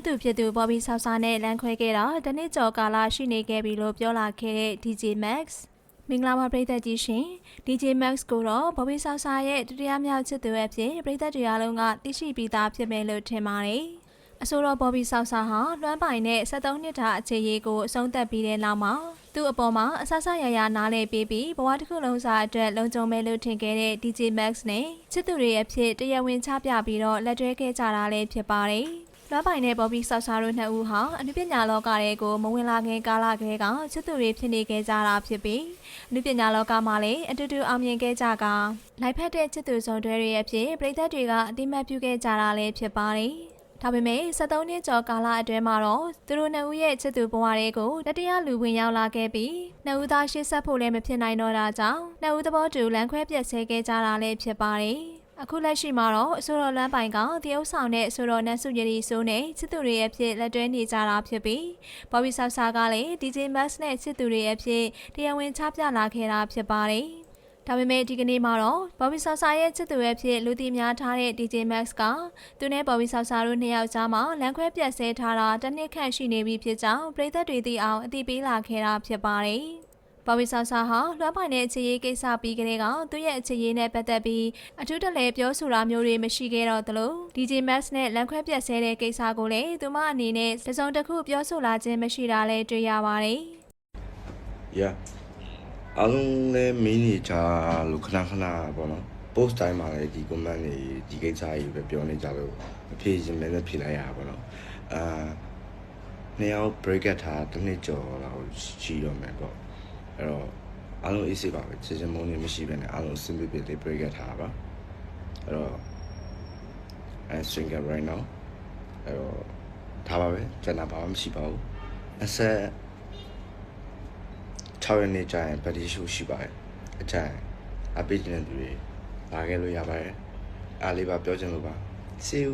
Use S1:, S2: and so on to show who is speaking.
S1: ချစ်သူဖြစ်သူဘော်ဘီဆောက်ဆာနဲ့လမ်းခွဲခဲ့တာတနစ်ကျော်ကာလရှိနေခဲ့ပြီလို့ပြောလာခဲ့တဲ့ DJ Max မင်္ဂလာပါပရိသတ်ကြီးရှင် DJ Max ကိုတော့ဘော်ဘီဆောက်ဆာရဲ့ဒုတိယမြောက်ချစ်သူအဖြစ်ပရိသတ်တွေအားလုံးကသိရှိပြီးသားဖြစ်မယ်လို့ထင်ပါတယ်အဆိုတော်ဘော်ဘီဆောက်ဆာဟာလွမ်းပိုင်နဲ့73နှစ်တာအခြေရေးကိုအဆုံးသတ်ပြီးတဲ့နောက်မှာသူ့အပေါ်မှာအဆဆရရနားလည်ပြီးပြီးဘဝတစ်ခုလုံးစာအတွက်လုံခြုံမဲ့လို့ထင်ခဲ့တဲ့ DJ Max နဲ့ချစ်သူတွေအဖြစ်တရားဝင်ချပြပြီးတော့လက်တွဲခဲ့ကြတာလည်းဖြစ်ပါတယ် လွမ်းပိုင်နဲ့ဘော်ဘီဆောက်ဆာတို့နှစ်ဦးဟာအနုပညာလောကတွေကိုမဝင်လာခင်ကာလကလေးကချစ်သူတွေဖြစ်နေခဲ့ကြတာဖြစ်ပြီးအနုပညာလောကမှာလည်းအတူတူအောင်မြင်ခဲ့ကြကလိုက်ဖက်တဲ့ချစ်သူစုံတွဲတွေအဖြစ်ပြည်သက်တွေကအတိမတ်ပြုခဲ့ကြတာလည်းဖြစ်ပါတယ်။ဒါပေမဲ့73နှစ်ကျော်ကာလအတွင်းမှာတော့သူတို့နှစ်ဦးရဲ့ချစ်သူဘဝတွေကိုတတိယလူဝင်ရောက်လာခဲ့ပြီးနှစ်ဦးသားရှေ့ဆက်ဖို့လည်းမဖြစ်နိုင်တော့တာကြောင့်နှစ်ဦးသဘောတူလမ်းခွဲပြက်ဆဲခဲ့ကြတာလည်းဖြစ်ပါတယ်။ အခုလက်ရှိမှာတော့အဆိုတော်လမ်းပိုင်ကတရုတ်ဆောင်တဲ့အဆိုတော်နန်းစုရည်စိုးနဲ့ချစ်သူတွေရဲ့ဖြစ်လက်တွဲနေကြတာဖြစ်ပြီးဘော်ဘီဆာဆာကလည်း DJ Max နဲ့ချစ်သူတွေရဲ့ဖြစ်တရားဝင်ချပြလာခဲ့တာဖြစ်ပါတယ်။ဒါပေမဲ့ဒီကနေ့မှာတော့ဘော်ဘီဆာဆာရဲ့ချစ်သူရဲ့ဖြစ်လူသိများထားတဲ့ DJ Max ကသူနဲ့ဘော်ဘီဆာဆာတို့နှစ်ယောက်ကြားမှာလမ်းခွဲပြတ်ဆဲထားတာတစ်နှစ်ခန့်ရှိနေပြီဖြစ်ကြောင်းပြည်သက်တွေသိအောင်အသိပေးလာခဲ့တာဖြစ်ပါတယ်။ ဘော်ဘီဆာဆာဟာလွှမ်းပိုင်တဲ့အခြေရေးကိစ္စပြီးကလေးကသူ့ရဲ့အခြေရေးနဲ့ပတ်သက်ပြီးအထူးတလဲပြောဆိုတာမျိုးတွေမရှိခဲ့တော့သလို DJ Max နဲ့လမ်းခွဲပြတ်ဆဲတဲ့ကိစ္စကိုလည်းသူမအနေနဲ့တစ်စုံတစ်ခုပြောဆိုလာခြင်းမရှိတာလည်းတွေ့ရပါတယ်
S2: yeah အားလုံးလည်းမင်းနေကြလို့ခဏခဏပေါ့နော် post တိုင်းမှာလည်းဒီ comment တွေဒီကိစ္စကြီးပဲပြောနေကြလို့မဖြေရင်လည်းလည်းဖြေလိုက်ရတာပေါ့နော်အာနှစ်ယောက် break ထားတစ်နှစ်ကျော်တော့ရှိတော့မယ်ပေါ့ အဲ့တော့အားလုံး easy ပါပဲချစ်ချင်မုန်းနေမရှိဘဲနဲ့အားလုံး simple လေး break ထားပါအဲ့တော့ I single right now အဲ့တော့ဒါပါပဲကျွန်တော်ဘာမှမရှိပါဘူးအဆက်6ရက်နေ့ကျရင်ဗတ်ဒီရှိုးရှိပါတယ်အကြိုင်အပိတ်နေတဲ့သူတွေလာခဲ့လို့ရပါတယ်အားလေးပါပြောချင်လို့ပါ see you